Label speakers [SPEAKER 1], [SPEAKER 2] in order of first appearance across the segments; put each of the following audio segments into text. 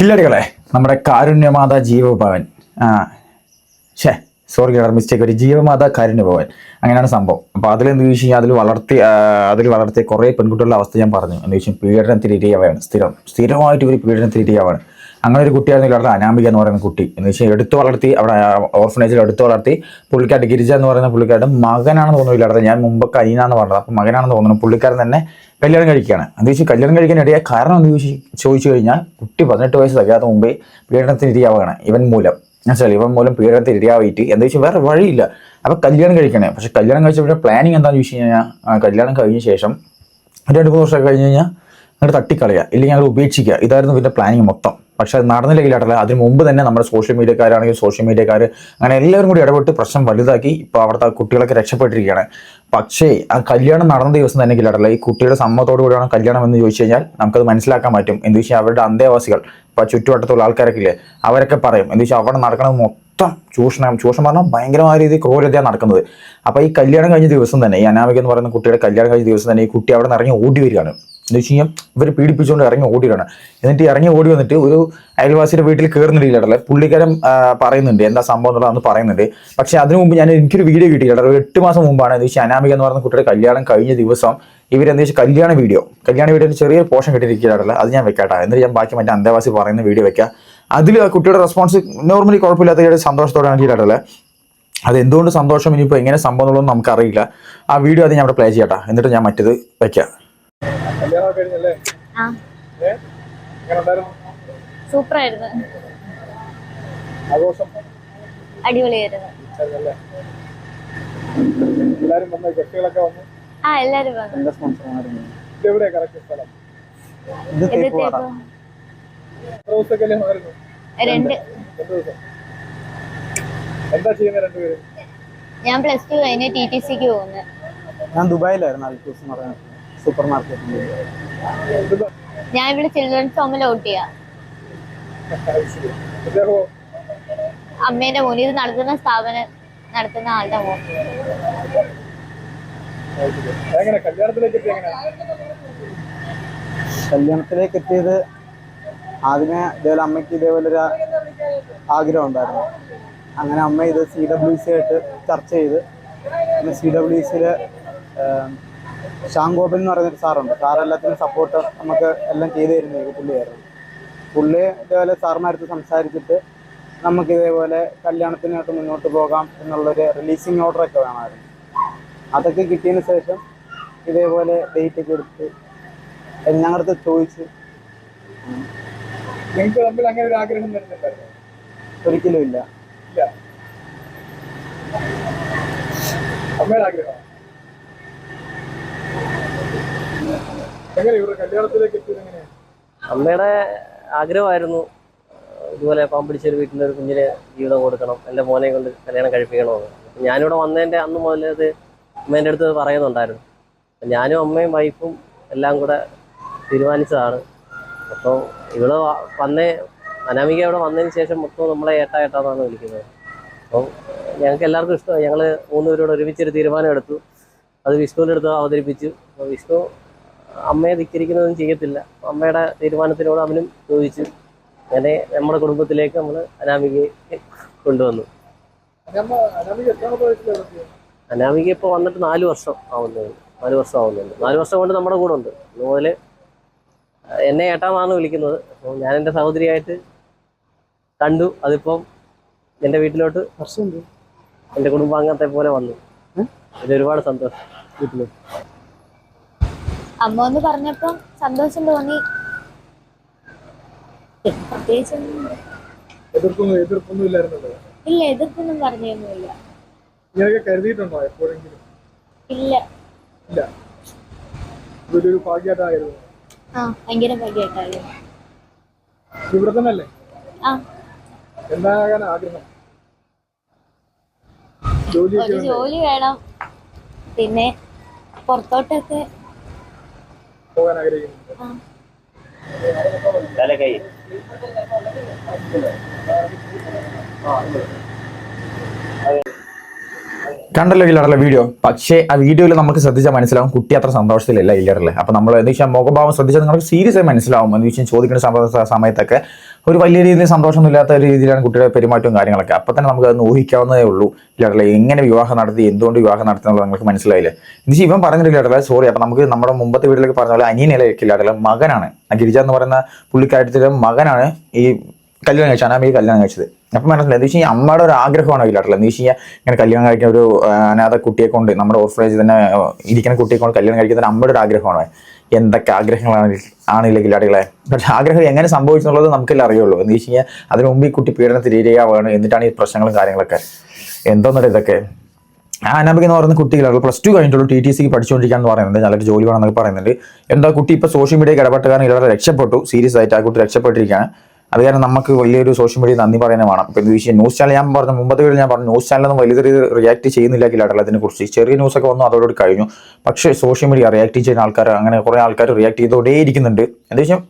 [SPEAKER 1] കില്ലടികളെ നമ്മുടെ കാരുണ്യമാത ജീവഭവൻ. ആ ഷേ സോറി കേട്ടോ മിസ്റ്റേക്ക് ഒരു ജീവമാത കാരുണ്യഭവൻ. അങ്ങനെയാണ് സംഭവം. അപ്പോൾ അതിൽ എന്ത് ചോദിച്ചു കഴിഞ്ഞാൽ അതിൽ വളർത്തി അതിൽ വളർത്തിയ കുറേ പെൺകുട്ടികളുടെ അവസ്ഥ ഞാൻ പറഞ്ഞു. എന്ന് ചോദിച്ചാൽ പീഡനത്തിന് ഇരയാവാണ് സ്ഥിരം സ്ഥിരമായിട്ട് ഇവർ പീഡനത്തിന് ഇരയാവാണ് അങ്ങനെ ഒരു കുട്ടിയായിരുന്നു ഇവരുടെ അനാമിക എന്ന് പറയുന്ന കുട്ടി. എന്ന് വെച്ചാൽ എടുത്തു വളർത്തി അവിടെ ഓർഫനേജിൽ എടുത്തു വളർത്തി. പുള്ളിക്കാട്ട് ഗിരിജ എന്ന് പറയുന്ന പുള്ളിക്കാട്ട് മകനാണെന്ന് തോന്നുന്നു ഇല്ലാതെ ഞാൻ മുമ്പ് കൈനാന്ന് പറഞ്ഞത്. അപ്പം മകനാണെന്ന് തോന്നുന്നു പുള്ളിക്കാരൻ തന്നെ കല്യാണം കഴിക്കുകയാണ്. എന്ന് വെച്ചാൽ കല്യാണം കഴിക്കാൻ ഇടയായ കാരണം എന്ന് ചോദിച്ചു ചോദിച്ചു കഴിഞ്ഞാൽ കുട്ടി പതിനെട്ട് വയസ്സ് തികയാത്ത മുമ്പേ പീഡനത്തിന് ഇവൻ മൂലം. മനസ്സിലായി? ഇവൻ മൂലം പീഡനത്തിന് ഇരയാവായിട്ട് എന്താ വെച്ചാൽ വേറെ വഴിയില്ല. അപ്പോൾ കല്യാണം കഴിക്കണേ. പക്ഷെ കല്യാണം കഴിച്ചപ്പോൾ പ്ലാനിങ് എന്താണെന്ന് ചോദിച്ചു കഴിഞ്ഞാൽ കല്യാണം കഴിഞ്ഞ ശേഷം രണ്ട് മൂന്ന് വർഷമൊക്കെ കഴിഞ്ഞ് കഴിഞ്ഞാൽ അങ്ങോട്ട് തട്ടിക്കളയുക. ഇല്ലെങ്കിൽ ഞങ്ങൾ ഉപേക്ഷിക്കുക. ഇതായിരുന്നു ഇതിന്റെ പ്ലാനിങ് മൊത്തം. പക്ഷെ അത് നടന്നില്ലെങ്കിലാട്ടല്ല അതിന് മുമ്പ് തന്നെ നമ്മുടെ സോഷ്യൽ മീഡിയക്കാരാണെങ്കിൽ സോഷ്യൽ മീഡിയക്കാർ അങ്ങനെ എല്ലാവരും കൂടി ഇടപെട്ട് പ്രശ്നം വലുതാക്കി ഇപ്പോൾ അവിടുത്തെ കുട്ടികളൊക്കെ രക്ഷപ്പെട്ടിരിക്കുകയാണ്. പക്ഷേ ആ കല്യാണം നടന്ന ദിവസം തന്നെ ഇല്ലാട്ടല്ല ഈ കുട്ടിയുടെ സമ്മതത്തോടു കൂടിയാണ് കല്യാണം എന്ന് ചോദിച്ചു കഴിഞ്ഞാൽ നമുക്കത് മനസ്സിലാക്കാൻ പറ്റും. എന്ന് വെച്ചാൽ അവരുടെ അന്തേവാസികൾ ഇപ്പോൾ ചുറ്റുവട്ടത്തുള്ള ആൾക്കാരൊക്കെ ഇല്ലേ അവരൊക്കെ പറയും എന്ന് വെച്ചാൽ അവിടെ നടക്കുന്നത് മൊത്തം ചൂഷണം ചൂഷണം പറഞ്ഞാൽ ഭയങ്കരമായ രീതിയിൽ ക്രൂരതയാണ് നടക്കുന്നത്. അപ്പോൾ ഈ കല്യാണം കഴിഞ്ഞ ദിവസം തന്നെ ഈ അനാമിക എന്ന് പറയുന്ന കുട്ടിയുടെ കല്യാണം കഴിഞ്ഞ ദിവസം തന്നെ ഈ കുട്ടി അവിടെ ഇറങ്ങി ഓടി വരികയാണ്. എന്ന് വെച്ച് കഴിഞ്ഞാൽ ഇവർ പീഡിപ്പിച്ചുകൊണ്ട് ഇറങ്ങി ഓടിയാണ് എന്നിട്ട് ഇറങ്ങി ഓടി വന്നിട്ട് ഒരു അയൽവാസിയുടെ വീട്ടിൽ കയറുന്നില്ല പുള്ളിക്കാരൻ പറയുന്നുണ്ട് എന്താ സംഭവം എന്നുള്ളതെന്ന് പറയുന്നുണ്ട്. പക്ഷെ അതിനു മുമ്പ് ഞാൻ എനിക്കൊരു വീഡിയോ കിട്ടിയില്ല ഒരു എട്ട് മാസം മുമ്പാണ് എന്ന് വെച്ചാൽ അനാമിക എന്ന് പറയുന്ന കുട്ടിയുടെ കല്യാണം കഴിഞ്ഞ ദിവസം ഇവരെന്താ വെച്ചാൽ കല്യാണ വീഡിയോ കല്യാണ വീഡിയോയിൽ ചെറിയൊരു പോഷൻ കിട്ടിയിരിക്കുകയാണല്ലോ അത് ഞാൻ വെക്കാട്ടെ. എന്നിട്ട് ഞാൻ ബാക്കി മറ്റേ അന്തേവാസി പറയുന്ന വീഡിയോ വെക്കാം. അതിൽ ആ കുട്ടിയുടെ റെസ്പോൺസ് നോർമലി കുഴപ്പമില്ലാത്ത സന്തോഷത്തോടെയാണ് ചെയ്തിട്ടല്ലേ അത് എന്തുകൊണ്ട് സന്തോഷം? ഇനിയിപ്പോൾ എങ്ങനെ സംഭവം എന്നുള്ളതൊന്നും നമുക്കറിയില്ല. ആ വീഡിയോ അത് ഞാൻ അവിടെ പ്ലേ ചെയ്യട്ടെ എന്നിട്ട് ഞാൻ മറ്റേത് വെക്കാം.
[SPEAKER 2] സൂപ്പർ ആയിരുന്നു
[SPEAKER 3] ആഘോഷം?
[SPEAKER 2] അടിപൊളിയായിരുന്നു. ആ എല്ലാരും രണ്ട്.
[SPEAKER 3] എന്താ രണ്ടുപേരും?
[SPEAKER 2] ഞാൻ പ്ലസ് ടു കഴിഞ്ഞ് ടി ടി സിക്ക് പോകുന്നത്
[SPEAKER 4] ഞാൻ ദുബായിലായിരുന്നു അൽക്കൂസ് എന്ന് സൂപ്പർ മാർക്കറ്റിൽ
[SPEAKER 2] ഞാൻ ഇവിടെ ചിൽഡ്രൻസ് ഹോമിൽ ഔട്ട് ചെയ്യാം. അമ്മേന്റെ മോൻ ഇത് നടത്തുന്ന സ്ഥാപനം നടത്തുന്ന ആളുടെ മോൻ.
[SPEAKER 3] എങ്ങനെ കല്യാണത്തിലേക്ക് എങ്ങനെ?
[SPEAKER 4] കല്യാണത്തിലേക്ക് എത്തിയത് ആദ്യമേ ഇതേപോലെ അമ്മയ്ക്ക് ഇതേപോലെ ഒരു ആഗ്രഹം ഉണ്ടായിരുന്നു. അങ്ങനെ അമ്മ ഇത് സി ഡബ്ല്യു സി ആയിട്ട് ചർച്ച ചെയ്ത്. പിന്നെ സി ഡബ്ല്യു സിയിൽ ഗോപൻ എന്ന് പറയുന്നൊരു സാറുണ്ട്. സാർ എല്ലാത്തിനും സപ്പോർട്ട് നമുക്ക് എല്ലാം ചെയ്തു തരുന്ന ഒരു പുള്ളിയായിരുന്നു. പുള്ളി ഇതേപോലെ സാറുമാരത്ത് സംസാരിച്ചിട്ട് നമുക്ക് ഇതേപോലെ കല്യാണത്തിനായിട്ട് മുന്നോട്ട് പോകാം എന്നുള്ളൊരു റിലീസിങ് ഓർഡറൊക്കെ വേണമായിരുന്നു. അതൊക്കെ കിട്ടിയതിന് ശേഷം ഇതേപോലെ ഡേറ്റ് ഒക്കെ എടുത്ത് ഞങ്ങളുടെ ചോദിച്ച്
[SPEAKER 3] നിങ്ങൾക്ക് തമ്മിൽ അങ്ങനെ ഒരു ആഗ്രഹം വരുന്നുണ്ടായിരുന്നു?
[SPEAKER 4] ഒരിക്കലും ഇല്ല.
[SPEAKER 3] ഇല്ല. അമ്മയുടെ ആഗ്രഹം എങ്ങനെ ഇവരുടെ കല്യാണത്തിലേക്ക് എത്തിയത് എങ്ങനെയാണ്
[SPEAKER 5] അമ്മയുടെ ആഗ്രഹമായിരുന്നു. ഇതുപോലെ പാമ്പിടിച്ചൊരു വീട്ടിൽ ഒരു കുഞ്ഞിന് ജീവിതം കൊടുക്കണം. എന്റെ മോനെ കൊണ്ട് കല്യാണം കഴിപ്പിക്കണമെന്ന്. ഞാനിവിടെ വന്നതിന്റെ അന്ന് മുതൽ അത് അമ്മേന്റെ അടുത്ത് പറയുന്നുണ്ടായിരുന്നു. ഞാനും അമ്മയും വൈഫും എല്ലാം കൂടെ തീരുമാനിച്ചതാണ്. അപ്പോൾ ഇവിടെ വന്നേ അനാമിക ഇവിടെ വന്നതിന് ശേഷം മൊത്തം നമ്മളെ ഏട്ടാ ഏട്ടാന്നാണ് വിളിക്കുന്നത്. അപ്പം ഞങ്ങൾക്ക് എല്ലാവർക്കും ഇഷ്ടമായി. ഞങ്ങൾ മൂന്നുപേരോട് ഒരുമിച്ചൊരു തീരുമാനം എടുത്തു. അത് വിഷ്ണുവിന്റെ അടുത്ത് അവതരിപ്പിച്ചു. അപ്പോൾ വിഷ്ണു അമ്മയെ ധിക്കരിക്കുന്നതും ചെയ്യത്തില്ല. അമ്മയുടെ തീരുമാനത്തിനോട് അവനും ചോദിച്ചു അങ്ങനെ നമ്മുടെ കുടുംബത്തിലേക്ക് നമ്മൾ അനാമികയെ കൊണ്ടുവന്നു.
[SPEAKER 3] അനാമിക
[SPEAKER 5] ഇപ്പോൾ വന്നിട്ട് നാല് വർഷം ആവുന്നുണ്ട് നാല് വർഷം ആവുന്നുണ്ട് നാല് വർഷം കൊണ്ട് നമ്മുടെ കൂടെ ഉണ്ട്. ഇന്ന് മുതൽ എന്നെ ഏട്ടാന്നാണ് വിളിക്കുന്നത്. അപ്പോൾ ഞാൻ എന്റെ സഹോദരിയായിട്ട് കണ്ടു. അതിപ്പം എന്റെ വീട്ടിലോട്ട്
[SPEAKER 4] വർഷമുണ്ട്.
[SPEAKER 5] എന്റെ കുടുംബാംഗത്തെ പോലെ വന്നു. ഇത് ഒരുപാട് സന്തോഷം. വീട്ടിൽ
[SPEAKER 2] അമ്മ എന്ന് പറഞ്ഞപ്പോ സന്തോഷം തോന്നി. ഇല്ല എതിർപ്പൊന്നും പറഞ്ഞൊന്നുമില്ല. ഇല്ല.
[SPEAKER 3] ഇല്ല. വലിയൊരു ഭാഗ്യമായിട്ടായിരുന്നു.
[SPEAKER 2] ആ ഭയങ്കര ഭാഗ്യമായിട്ടായിരുന്നു.
[SPEAKER 3] ഇവിടെ തന്നെ അല്ലേ
[SPEAKER 2] ആ.
[SPEAKER 3] എന്താകാൻ ആഗ്രഹം?
[SPEAKER 2] ജോലി വേണം. പിന്നെ പുറത്തോട്ടൊക്കെ
[SPEAKER 3] പോകാൻ ആഗ്രഹിക്കുന്നുണ്ട്.
[SPEAKER 2] ആ.
[SPEAKER 5] കൈ
[SPEAKER 1] കണ്ടല്ലോ ഇല്ലാറല്ല വീഡിയോ പക്ഷേ ആ വീഡിയോയിൽ നമുക്ക് ശ്രദ്ധിച്ചാൽ മനസ്സിലാവും കുട്ടി അത്ര സന്തോഷത്തിലല്ല ഇല്ലാറല്ലേ അപ്പൊ നമ്മൾ എന്ന് വെച്ചാൽ മുഖഭാവം ശ്രദ്ധിച്ചാൽ നിങ്ങൾക്ക് സീരിയസ് ആയി മനസ്സിലാവും. എന്ന് വെച്ചാൽ ചോദിക്കുന്ന സമയ- സമയത്തൊക്കെ ഒരു വലിയ രീതിയിൽ സന്തോഷമൊന്നും ഇല്ലാത്ത രീതിയിലാണ് കുട്ടിയുടെ പെരുമാറ്റവും കാര്യങ്ങളൊക്കെ. അപ്പൊ തന്നെ നമുക്ക് അതൊന്ന് ഊഹിക്കാവുന്നതേ ഉള്ളൂ ഇല്ലാറല്ലേ എങ്ങനെ വിവാഹം നടത്തി എന്തുകൊണ്ട് വിവാഹം നടത്തി എന്നുള്ളത് നിങ്ങൾക്ക് മനസ്സിലായില്ലേ? എന്ന് വെച്ചാൽ ഇവൻ പറഞ്ഞിട്ടില്ല സോറി അപ്പൊ നമുക്ക് നമ്മുടെ മുമ്പത്തെ വീട്ടിലേക്ക് പറഞ്ഞ പോലെ അനിയനല്ല മകനാണ്. ആ ഗിരിജ എന്ന് പറയുന്ന പുള്ളിക്കാരത്തിലെ മകനാണ് ഈ കല്യാണം കഴിച്ചു. അനാമയെ കല്യാണം കഴിച്ചത്. അപ്പം മനസ്സിലായി എന്താ? വെച്ച് കഴിഞ്ഞാൽ അമ്മയുടെ ഒരു ആഗ്രഹമാണ് ഇല്ലാട്ടുള്ളത് എന്ന് വെച്ച് കഴിഞ്ഞാൽ ഇങ്ങനെ കല്യാണം കഴിക്കുന്ന ഒരു അനാഥ കുട്ടിയെ കൊണ്ട് നമ്മുടെ ഓർഫറേജ് തന്നെ ഇരിക്കുന്ന കുട്ടിയെ കൊണ്ട് കല്യാണം കഴിക്കുന്ന അമ്മയുടെ ഒരു ആഗ്രഹമാണ്. എന്തൊക്കെ ആഗ്രഹങ്ങളാണ് ആണെങ്കിലും ഇല്ലാടികളെ പക്ഷെ ആഗ്രഹം എങ്ങനെ സംഭവിച്ചെന്നുള്ളത് നമുക്കെല്ലാം അറിയുള്ളൂ. എന്ന് വെച്ച് കഴിഞ്ഞാൽ അതിന് മുമ്പ് ഈ കുട്ടി പീഡനത്തിൽ ഇരയാവുകയാണ് എന്നിട്ടാണ് ഈ പ്രശ്നങ്ങളും കാര്യങ്ങളൊക്കെ. എന്തോന്നിട്ട് ഇതൊക്കെ? ആ അനാമിക എന്ന് പറയുന്ന കുട്ടികളാണ് പ്ലസ് ടു കഴിഞ്ഞിട്ടുള്ളൂ ടി ടി സിക്ക് പഠിച്ചുകൊണ്ടിരിക്കാന്ന് പറയുന്നുണ്ട്. നല്ലൊരു ജോലി വേണമെന്നൊക്കെ പറയുന്നുണ്ട്. എന്താ കുട്ടി ഇപ്പോൾ സോഷ്യൽ മീഡിയയ്ക്ക് കാരണം ഇവരെ രക്ഷപ്പെട്ടു. സീരിയസ് ആയിട്ട് ആ കുട്ടി രക്ഷപ്പെട്ടിരിക്കുകയാണ്. അത് കാരണം നമുക്ക് വലിയൊരു സോഷ്യൽ മീഡിയ നന്ദി പറയാനും വേണം. ഇപ്പം ഈ വിഷയം ന്യൂസ് ചാനൽ ഞാൻ പറഞ്ഞു മുമ്പത്തെ വീട്ടിൽ ഞാൻ പറഞ്ഞു ന്യൂസ് ചാനലൊന്നും വലിയ രീതിയിൽ റിയാക്ട് ചെയ്യുന്നില്ല കില്ലാട്ടല്ല അതിനെ കുറിച്ച് ചെറിയ ന്യൂസൊക്കെ വന്നു അതോടുകൂടി കഴിഞ്ഞു. പക്ഷേ സോഷ്യൽ മീഡിയ റിയാക്ട് ചെയ്യുന്ന ആൾക്കാർ അങ്ങനെ കുറേ ആൾക്കാർ റിയാക്ട് ചെയ്തുകൊണ്ടേ ഇരിക്കുന്നുണ്ട്. എന്താ വെച്ചാൽ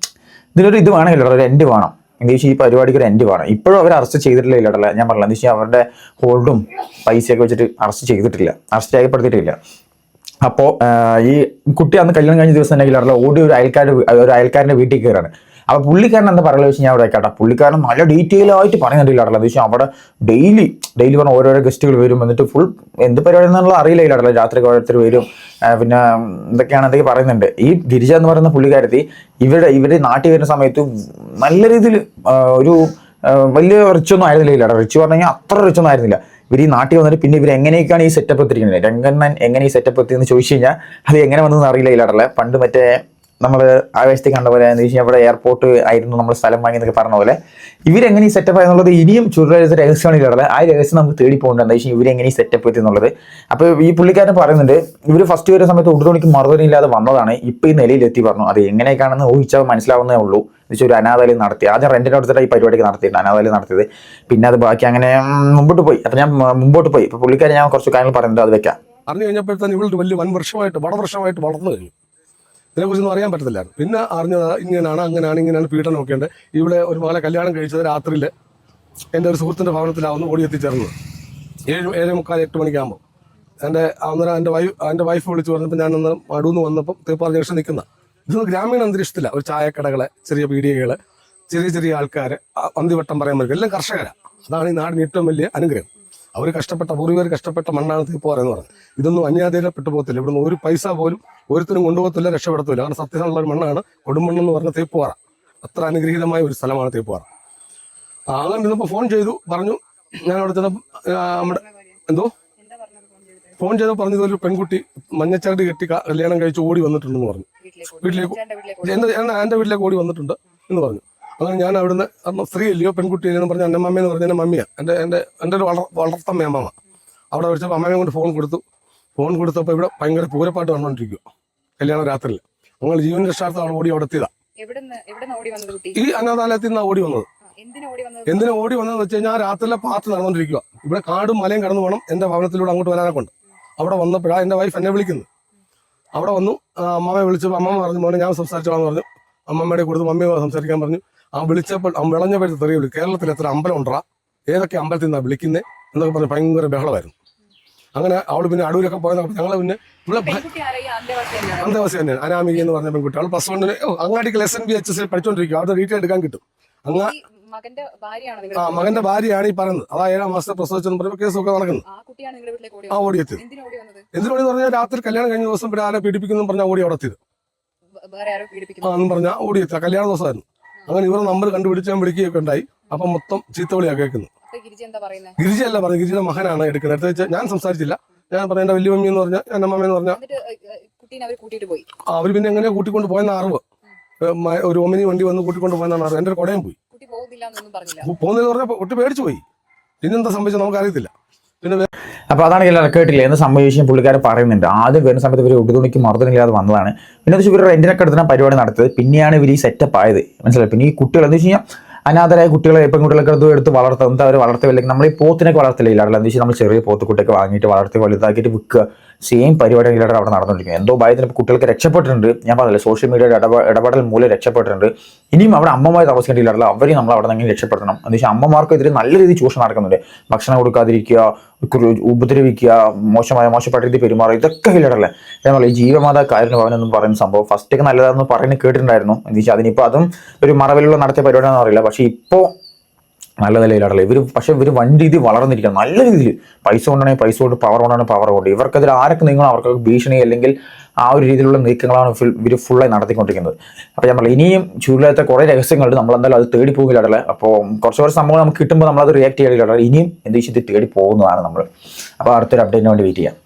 [SPEAKER 1] ഇതിലൊരു ഇത് വേണമെങ്കിൽ ഒരു എൻഡ് വേണം. എന്താ വെച്ചാൽ ഈ പരിപാടിക്ക് ഒരു എൻഡ് വേണം. ഇപ്പോഴും അവർ അറസ്റ്റ് ചെയ്തിട്ടില്ല ഇല്ലടല്ല ഞാൻ പറഞ്ഞില്ല എന്താ വെച്ചാൽ അവരുടെ ഹോൾഡും പൈസയൊക്കെ വെച്ചിട്ട് അറസ്റ്റ് ചെയ്തിട്ടില്ല. അറസ്റ്റ് രേഖപ്പെടുത്തിയിട്ടില്ല. അപ്പോൾ ഈ കുട്ടി അന്ന് കല്യാണം കഴിഞ്ഞ ദിവസം തന്നെ ഇടല്ല ഓടി ഒരു അയൽക്കാരുടെ ഒരു അയൽക്കാരന്റെ വീട്ടിൽ കയറാണ്. അപ്പോൾ പുള്ളിക്കാരൻ എന്താ പറയുക വെച്ച് ഞാൻ അവിടെ കേട്ടോ പുള്ളിക്കാരൻ നല്ല ഡീറ്റെയിൽ ആയിട്ട് പറയുന്നുണ്ടല്ലോ അത് വെച്ചാൽ അവിടെ ഡെയിലി ഡെയിലി പറഞ്ഞ ഓരോരോ ഗസ്റ്റുകൾ വരും. എന്നിട്ട് ഫുൾ എന്ത് പരിപാടി എന്നുള്ള അറിയില്ല ഇല്ലാടല്ല രാത്രി ഓരോരുത്തർ വരും. പിന്നെ എന്തൊക്കെയാണ് എന്തൊക്കെ പറയുന്നുണ്ട്. ഈ ഗിരിജ എന്ന് പറയുന്ന പുള്ളിക്കാരത്തി ഇവരുടെ ഇവർ നാട്ടിൽ വരുന്ന സമയത്ത് നല്ല രീതിയിൽ ഒരു വലിയ റിച്ച് ഒന്നും ആയിരുന്നില്ല റിച്ച് പറഞ്ഞു കഴിഞ്ഞാൽ അത്ര റിച്ച് ഒന്നും ആയിരുന്നില്ല. ഇവർ ഈ നാട്ടിൽ വന്നിട്ട് പിന്നെ ഇവർ എങ്ങനെയൊക്കെയാണ് ഈ സെറ്റപ്പ് എത്തിയിരിക്കുന്നത്? രംഗണ്ണൻ എങ്ങനെ ഈ സെറ്റപ്പ് എത്തിയെന്ന് ചോദിച്ചു കഴിഞ്ഞാൽ അത് എങ്ങനെ വന്നതെന്ന് അറിയില്ല ഇല്ലാടല്ലേ പണ്ട് മറ്റേ നമ്മൾ ആവേശത്തിൽ കണ്ട പോലെ എന്ന് വെച്ചാൽ അവിടെ എയർപോർട്ട് ആയിരുന്നു നമ്മൾ സ്ഥലം വാങ്ങി എന്നൊക്കെ പറഞ്ഞ പോലെ. ഇവരെങ്ങനെ ഈ സെറ്റപ്പ് ആയെന്നുള്ളത് ഇനിയും ചുരുള രഹസ്യമാണ് ഇല്ലാടല്ലേ ആ രഹസ്യം നമുക്ക് തേടി പോകേണ്ടത് എന്താ വെച്ചാൽ ഇവരെങ്ങനെ ഈ സെറ്റപ്പ് എത്തി എന്നുള്ളത്. അപ്പോൾ ഈ പുള്ളിക്കാരൻ പറയുന്നുണ്ട് ഇവർ ഫസ്റ്റ് വരുന്ന സമയത്ത് ഉടുതുണിക്ക് മറുപടി ഇല്ലാതെ വന്നതാണ്. ഇപ്പോൾ ഈ നിലയിലെത്തി പറഞ്ഞു. അത് എങ്ങനെയൊക്കെയാണെന്ന് ഊഹിച്ചാൽ മനസ്സിലാവുന്നേ ഉള്ളൂ. വെച്ചാൽ ഒരു അനാഥാലയം നടത്തി. ആദ്യം റെന്റിന് അടുത്തായി ഈ പരിപാടിക്ക് നടത്തിയിട്ട് അനാഥാലയം നടത്തിയത്. പിന്നെ അത് ബാക്കി അങ്ങനെ മുമ്പോട്ട് പോയി. അപ്പം ഞാൻ മുമ്പോട്ട് പോയി. ഇപ്പോൾ പുള്ളിക്കാരൻ ഞാൻ കുറച്ച് കാര്യങ്ങൾ പറയുന്നുണ്ട് അത് വെക്കാം.
[SPEAKER 3] അറിഞ്ഞു കഴിഞ്ഞപ്പോഴത്തേന് ഇവളുടെ വലിയ വൻ വർഷമായിട്ട് വടവർഷമായിട്ട് വളർന്നു കഴിഞ്ഞു. ഇതിനെക്കുറിച്ചൊന്നും അറിയാൻ പറ്റത്തില്ല. പിന്നെ അറിഞ്ഞത് ഇങ്ങനെയാണ് അങ്ങനെയാണ് ഇങ്ങനെയാണ് പീഡനമൊക്കെ ഉണ്ട് ഇവിടെ ഒരു മകളെ കല്യാണം കഴിച്ചത് രാത്രിയിൽ എന്റെ ഒരു സുഹൃത്തിന്റെ ഭവനത്തിലാവുന്നു ഓടി എത്തിച്ചേർന്നത് ഏഴ് ഏഴ് മുക്കാൽ എട്ട് മണിക്കാകുമ്പോൾ എന്റെ അന്നേരം എന്റെ വൈഫ് എന്റെ വൈഫ് വിളിച്ച് പറഞ്ഞപ്പോൾ ഞാൻ അന്ന് മടൂന്ന് വന്നപ്പോൾ തീർപ്പാറ ജംഗ്ഷൻ നിൽക്കുന്ന. ഇതൊന്നും ഗ്രാമീണ അന്തരീക്ഷത്തില്ല. ഒരു ചായക്കടകളെ ചെറിയ പീടികകൾ ചെറിയ ചെറിയ ആൾക്കാർ അന്തിവട്ടം പറയാൻ പറ്റും. എല്ലാം കർഷകരാണ് അതാണ് ഈ നാടിന് ഏറ്റവും വലിയ അനുഗ്രഹം. അവർ കഷ്ടപ്പെട്ട പൂർവികർ കഷ്ടപ്പെട്ട മണ്ണാണ് തീപ്പോരെന്ന് എന്ന് പറഞ്ഞത് ഇതൊന്നും അന്യാധീനപ്പെട്ടു പോകത്തില്ല ഇവിടുന്ന് ഒരു പൈസ പോലും ഒരുത്തിനും കൊണ്ടുപോകത്തില്ല രക്ഷപ്പെടത്തില്ല. കാരണം സത്യമുള്ള ഒരു മണ്ണാണ്. കൊടുമണ്ണെന്ന് പറഞ്ഞ തീപ്പോറ അത്ര അനുഗ്രഹീതമായ ഒരു സ്ഥലമാണ് തീപ്പോറ അങ്ങനെ ഇന്നിപ്പോ ഫോൺ ചെയ്തു പറഞ്ഞു ഞാൻ അവിടെ ചെന്നപ്പോൾ ആ, നമ്മുടെ എന്തോ? ഫോൺ ചെയ്തപ്പോൾ പറഞ്ഞത് ഒരു പെൺകുട്ടി മഞ്ഞച്ചരട് കെട്ടി കല്യാണം കഴിച്ച് ഓടി വന്നിട്ടുണ്ടെന്ന് പറഞ്ഞു. വീട്ടിലേക്ക് എന്റെ വീട്ടിലേക്ക് ഓടി വന്നിട്ടുണ്ട് എന്ന് പറഞ്ഞു. അങ്ങനെ ഞാൻ അവിടുന്ന് അന്ന് സ്ത്രീ അല്ലയോ പെൺകുട്ടി എന്ന് പറഞ്ഞ എന്റെ എന്ന് പറഞ്ഞ എന്റെ മമ്മിയാണ് എന്റെ എന്റെ എന്റെ ഒരു വളർ വളർത്തമ്മ അമ്മ. അവിടെ വിളിച്ചപ്പോൾ അമ്മയെ കൊണ്ട് ഫോൺ കൊടുത്തു. ഫോൺ കൊടുത്തപ്പോൾ ഇവിടെ ഭയങ്കര പൂരപ്പാട്ട് വന്നുകൊണ്ടിരിക്കുക കല്യാണം രാത്രിയിൽ. ഞങ്ങൾ ജീവൻ രക്ഷാർത്ഥമാണ് ഓടി അവിടെ എത്തിയതാ.
[SPEAKER 6] എവിടുന്ന് എവിടുന്ന് ഓടി വന്നത് കുട്ടി?
[SPEAKER 3] ഈ അനാഥാലയത്തിൽ നിന്നാണ് ഓടി വന്നത്.
[SPEAKER 6] എന്തിനാ ഓടി
[SPEAKER 3] വന്നതെന്ന് വെച്ച് കഴിഞ്ഞാൽ രാത്രിയിലെ പാത്ത് നടന്നുകൊണ്ടിരിക്കുക ഇവിടെ കാടും മലയും കടന്നു പോകണം എന്റെ ഭവനത്തിലൂടെ അങ്ങോട്ട് വരാനൊക്കെ ഉണ്ട്. അവിടെ വന്നപ്പോഴാണ് എന്റെ വൈഫ് എന്നെ വിളിക്കുന്നത്. അവിടെ വന്നു. അമ്മാമ്മയെ അമ്മമ്മയെ വിളിച്ചപ്പോൾ അമ്മമ്മ പറഞ്ഞു മോനെ ഞാൻ സംസാരിച്ചോളാന്ന് പറഞ്ഞു. അമ്മമ്മയുടെ കൂടുതൽ മമ്മിയെ സംസാരിക്കാൻ പറഞ്ഞു. ആ വിളിച്ചപ്പോൾ ആ വിളഞ്ഞപ്പോഴത്തെ തെറിയ വിളി കേരളത്തിൽ എത്ര അമ്പലം ഉണ്ടാ ഏതൊക്കെ അമ്പലത്തിൽ നിന്നാണ് വിളിക്കുന്നത് എന്നൊക്കെ പറഞ്ഞ് ഭയങ്കര ബഹളമായിരുന്നു. അങ്ങനെ അവൾ പിന്നെ അടൂരൊക്കെ പോയപ്പോൾ ഞങ്ങൾ പിന്നെ ഇവിടെ
[SPEAKER 6] അന്തേവാസി തന്നെയാണ്
[SPEAKER 3] അനാമിക എന്ന് പറഞ്ഞ പെൺകുട്ടി. അവൾ പ്ലസ് വണ്ണിന് അങ്ങാടിക്ക് S N B H S പഠിച്ചോണ്ടിരിക്കും അവിടെ ഡീറ്റെയിൽ എടുക്കാൻ കിട്ടും. അങ്ങ് ആ മകന്റെ ഭാര്യയാണ് ഈ പറയുന്നത്. അതാ ഏഴാം മാസത്തെ പ്രസവിച്ചെന്ന് പറയുമ്പോൾ കേസൊക്കെ നടക്കുന്നു.
[SPEAKER 6] ആ കുട്ടിയാണ് നിങ്ങളുടെ വീട്ടിലേക്ക് ഓടി
[SPEAKER 3] ആ
[SPEAKER 6] വന്നത്.
[SPEAKER 3] ഓടിയെത്തിയത്
[SPEAKER 6] എന്തിനാ ഓടി വന്നത്?
[SPEAKER 3] പറഞ്ഞാൽ രാത്രി കല്യാണം കഴിഞ്ഞ ദിവസം പിന്നെ ആരെ പീഡിപ്പിക്കുന്നു പറഞ്ഞാൽ ഓടി അവിടെ എത്തിയത്. ആ എന്ന് പറഞ്ഞാൽ ഓടിയെത്തി. കല്യാണ ദിവസമായിരുന്നു. അങ്ങനെ ഇവരുടെ നമ്പർ കണ്ടുപിടിച്ച് ഞാൻ വിളിക്കുകയൊക്കെ ഉണ്ടായി. അപ്പൊ മൊത്തം ചീത്തവിളിയാണ് കേൾക്കുന്നത്.
[SPEAKER 6] ഗിരിജ
[SPEAKER 3] അല്ല പറഞ്ഞു ഗിരിജയുടെ മകനാണ് എടുക്കുന്നത്. അടുത്ത വെച്ചാൽ ഞാൻ സംസാരിച്ചില്ല. ഞാൻ പറഞ്ഞ എന്റെ വലിയ മമ്മി എന്ന് പറഞ്ഞാൽ എന്റെ അമ്മ എന്ന്
[SPEAKER 6] അവർ പോയി?
[SPEAKER 3] അവർ പിന്നെ എങ്ങനെയാ കൂട്ടിക്കൊണ്ട് പോയെന്ന അറിവ്. ഒരു ഒമിനി വണ്ടി വന്ന് കൂട്ടിക്കൊണ്ട് പോയെന്നാണ് അറിവ്. എന്റെ ഒരു കുടയും പോയി.
[SPEAKER 6] കുട്ടി പോകുന്നില്ല
[SPEAKER 3] പറഞ്ഞാൽ ഒട്ട് പേടിച്ചു പോയി. പിന്നെന്താ സംഭവിച്ചത് നമുക്കറിയത്തില്ല. പിന്നെ
[SPEAKER 1] അപ്പോൾ അതാണ് എല്ലാവരും കേട്ടില്ല? എന്ന് സംഭവിച്ചും പുള്ളിക്കാരൻ പറയുന്നുണ്ട്. ആദ്യം വരുന്ന സമയത്ത് ഇവർ ഉടുതുണിക്ക് മറുതണില്ലാതെ വന്നതാണ്. പിന്നെ വെച്ചാൽ ഇവർ റെന്റിനൊക്കെ എടുത്തിട്ടാണ് പരിപാടി നടത്തിയത്. പിന്നെയാണ് ഇവർ ഈ സെറ്റപ്പ് ആയത്. മനസ്സിലായി? പിന്നെ ഈ കുട്ടികൾ എന്ന് വെച്ച് കഴിഞ്ഞാൽ അനാഥരായ കുട്ടികളെ പെൺകുട്ടികളൊക്കെ എടുത്ത് എടുത്ത് വളർത്തുന്നത് അവർ വളർത്തുക അല്ലെങ്കിൽ നമ്മൾ ഈ പോത്തിനൊക്കെ വളർത്തില്ല ഇല്ലാറില്ല എന്താ വെച്ചാൽ നമ്മൾ ചെറിയ പോത്തുകുട്ടിയൊക്കെ വാങ്ങിയിട്ട് വളർത്തി വലുതാക്കിയിട്ട് വിൽക്കുക. സെയിം പരിപാടി ഇല്ലാതെ അവിടെ നടന്നുകൊണ്ടിരിക്കുന്നത് എന്തോ ഭയത്തിന് കുട്ടികൾക്ക് രക്ഷപ്പെട്ടിട്ടുണ്ട്. ഞാൻ പറഞ്ഞില്ല സോഷ്യൽ മീഡിയയുടെ ഇടപെ ഇടപെടൽ മൂലം രക്ഷപ്പെട്ടിട്ടുണ്ട്. ഇനിയും അവിടെ അമ്മമാർ താമസിക്കേണ്ടിയില്ല അവരെയും നമ്മൾ അവിടെ നിന്ന് രക്ഷപ്പെടുത്തണം. എന്ന് വെച്ചാൽ അമ്മമാർക്കെതിരെ നല്ല രീതിയിൽ ചൂഷണം നടക്കുന്നുണ്ട്. ഭക്ഷണം കൊടുക്കാതിരിക്കുക ഉപദ്രവിക്കുക മോശമായ മോശപ്പെട്ട രീതി പെരുമാറുക ഇതൊക്കെ ഇല്ലടല്ലേ ഞാൻ പറയുക ഈ ജീവമാതാ ഭവൻ എന്ന് പറയുന്ന സംഭവം ഫസ്റ്റ് ഒക്കെ നല്ലതാണെന്ന് പറയുന്നത് കേട്ടിട്ടുണ്ടായിരുന്നു. എന്ന് വെച്ചാൽ അതിനിപ്പോൾ അതും ഒരു മറവിലുള്ള നടത്തിയ പരിപാടിയാണെന്ന് അറിയില്ല. പക്ഷേ ഇപ്പോൾ നല്ല നിലയിലാണല്ലോ. ഇവർ പക്ഷേ ഇവർ വൻ രീതി വളർന്നിരിക്കണം. നല്ല രീതിയിൽ പൈസ കൊണ്ടാണെങ്കിൽ പൈസ കൊണ്ട് പവർ കൊണ്ടാണ് പവർ കൊണ്ട്. ഇവർക്കെതിരെ ആരൊക്കെ നിങ്ങൾ അവർക്ക് ഭീഷണി അല്ലെങ്കിൽ ആ ഒരു രീതിയിലുള്ള നീക്കങ്ങളാണ് ഇവർ ഫുള്ളായി നടത്തിക്കൊണ്ടിരിക്കുന്നത്. അപ്പോൾ നമ്മൾ ഇനിയും ചൂടിലത്തെ കുറേ രഹസ്യങ്ങളുണ്ട്. നമ്മളെന്തായാലും അത് തേടി പോകില്ല അപ്പോൾ കുറച്ച് കുറച്ച് സംഭവം നമുക്ക് കിട്ടുമ്പോൾ നമ്മളത് റിയാക്ട് ചെയ്യില്ല ഇനിയും എന്ത് ഇത് തേടി പോകുന്നതാണ് നമ്മൾ. അപ്പോൾ അടുത്തൊരു അപ്ഡേറ്റിന് വേണ്ടി വെയിറ്റ് ചെയ്യാം.